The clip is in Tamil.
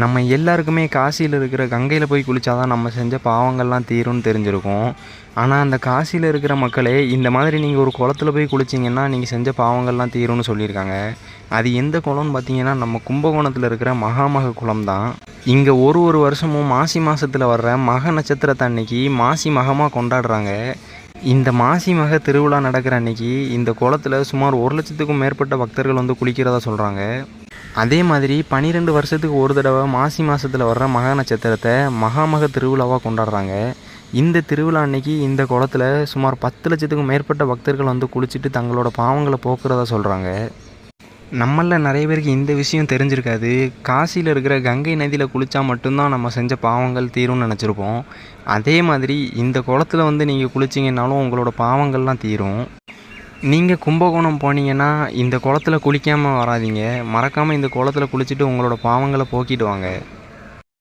நம்ம எல்லாருக்குமே காசியில் இருக்கிற கங்கையில் போய் குளித்தாதான் நம்ம செஞ்ச பாவங்கள்லாம் தீரும்னு தெரிஞ்சிருக்கும். ஆனால் அந்த காசியில் இருக்கிற மக்களே இந்த மாதிரி நீங்கள் ஒரு குளத்துல போய் குளிச்சிங்கன்னா நீங்கள் செஞ்ச பாவங்கள்லாம் தீரும்னு சொல்லியிருக்காங்க. அது எந்த குளம்னு பார்த்தீங்கன்னா நம்ம கும்பகோணத்தில் இருக்கிற மகாமக குளம் தான் இங்கே ஒரு ஒரு வருஷமும் மாசி மாதத்தில் வர்ற மக நட்சத்திரத்தை அன்னைக்கு மாசி மகமாக கொண்டாடுறாங்க. இந்த மாசி மக திருவிழா நடக்கிற அன்னைக்கு இந்த குளத்தில் சுமார் ஒரு லட்சத்துக்கும் மேற்பட்ட பக்தர்கள் வந்து குளிக்கிறதா சொல்கிறாங்க அதே மாதிரி பன்னிரெண்டு வருஷத்துக்கு ஒரு தடவை மாசி மாதத்தில் வர்ற மகா நட்சத்திரத்தை மகாமக திருவிழாவாக கொண்டாடுறாங்க. இந்த திருவிழா அன்னைக்கு இந்த குளத்துல சுமார் பத்து லட்சத்துக்கும் மேற்பட்ட பக்தர்கள் வந்து குளிச்சுட்டு தங்களோட பாவங்களை போக்குறதா சொல்கிறாங்க நம்மளில் நிறைய பேருக்கு இந்த விஷயம் தெரிஞ்சிருக்காது. காசியில் இருக்கிற கங்கை நதியில் குளித்தா மட்டும்தான் நம்ம செஞ்ச பாவங்கள் தீரும்னு நினச்சிருப்போம். அதே மாதிரி இந்த குளத்தில் வந்து நீங்கள் குளிச்சிங்கன்னாலும் உங்களோட பாவங்கள்லாம் தீரும். நீங்கள் கும்பகோணம் போனீங்கன்னா இந்த குளத்துல குளிக்காமல் வராதீங்க. மறக்காமல் இந்த குளத்துல குளிச்சுட்டு உங்களோட பாவங்களை போக்கிட்டு வாங்க.